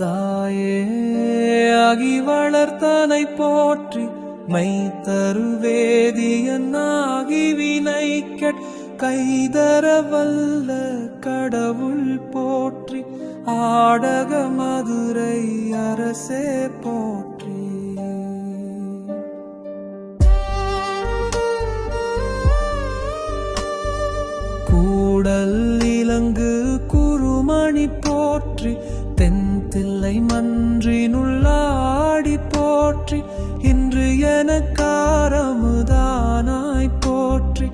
தாயே ஆகி வளர்த்தனை போற்றி மை தருவேதியன் ஆகி வினை கெட் கைதர வல்ல கடவுள் போற்றி ஆடக மதுரை அரசே போற்றி. கூடல் இலங்கு உன்னை மன்றினுள் ஆடி போற்றி இன்று எனக்காரமுதானாய் போற்றி.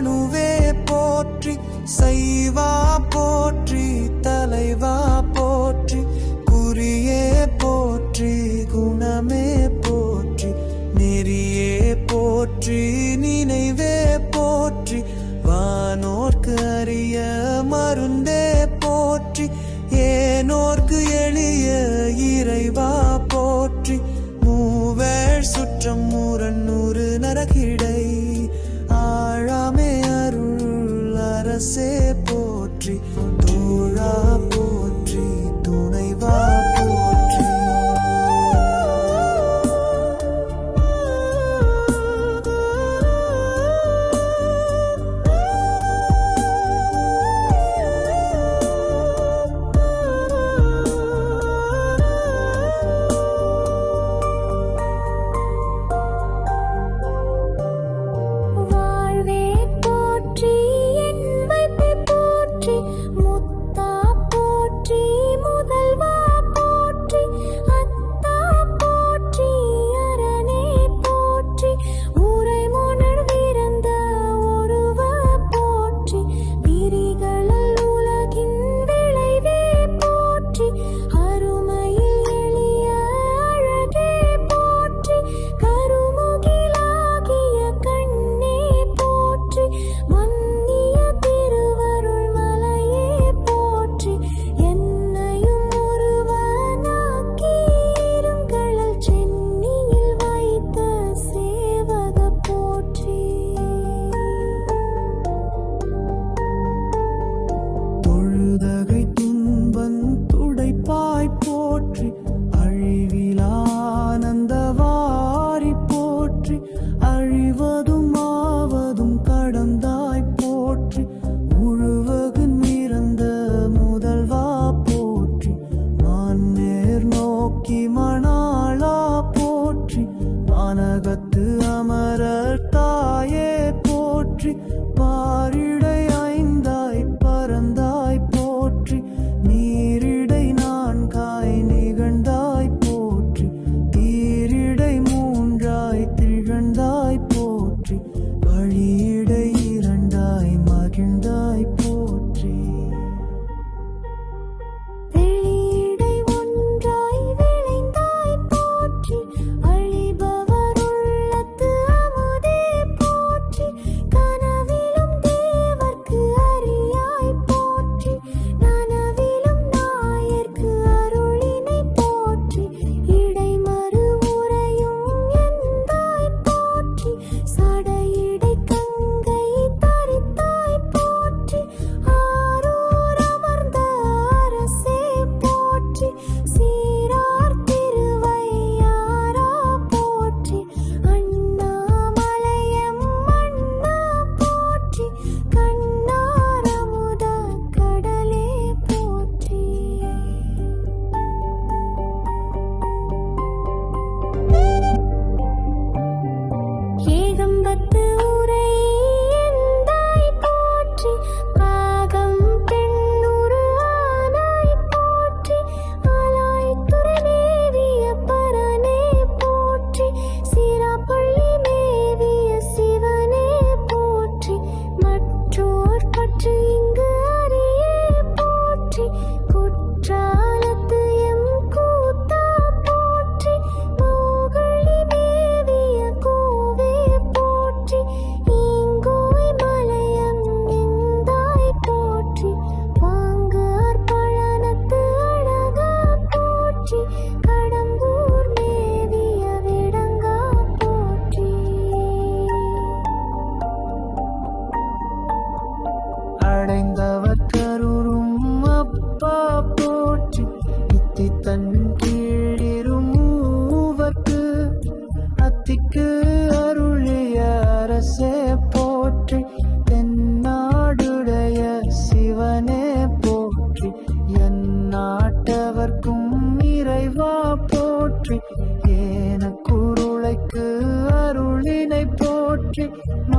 அணுவே போற்றி செய்வா போற்றி தலைவா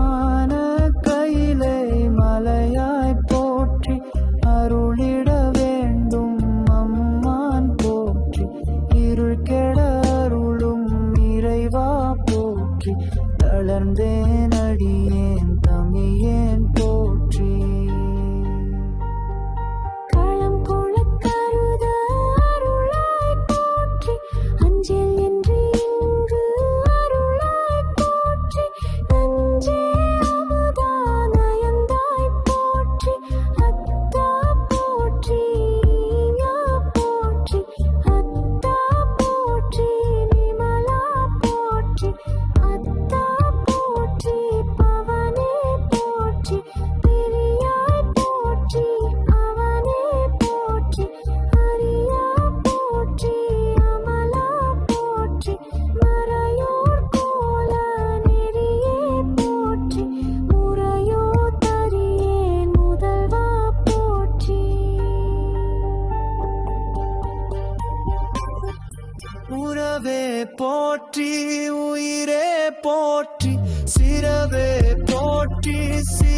ஞான கையிலே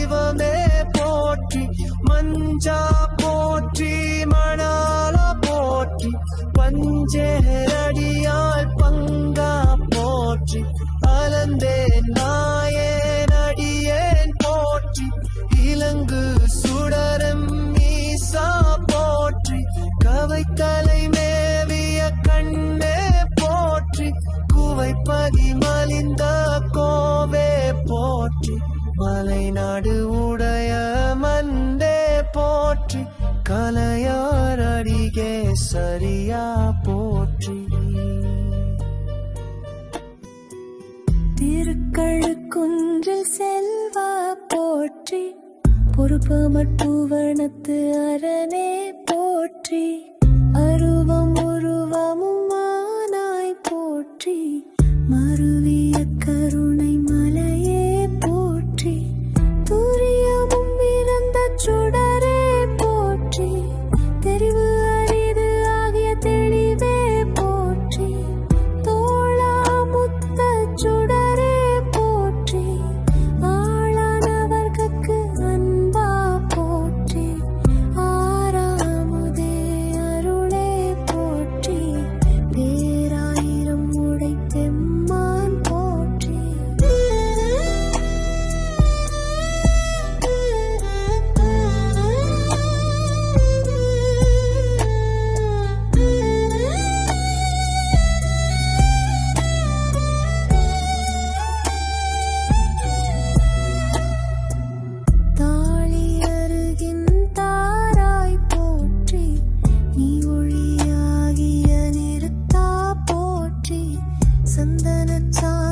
தெய்வமே போற்றி மஞ்சா போற்றி மணால போற்றி பஞ்சேரடியால் பங்கா போற்றி அலந்தேன் நான் போற்றி. பொறுப்பு மட்டுவனத்து அரணே போற்றி. and then it's all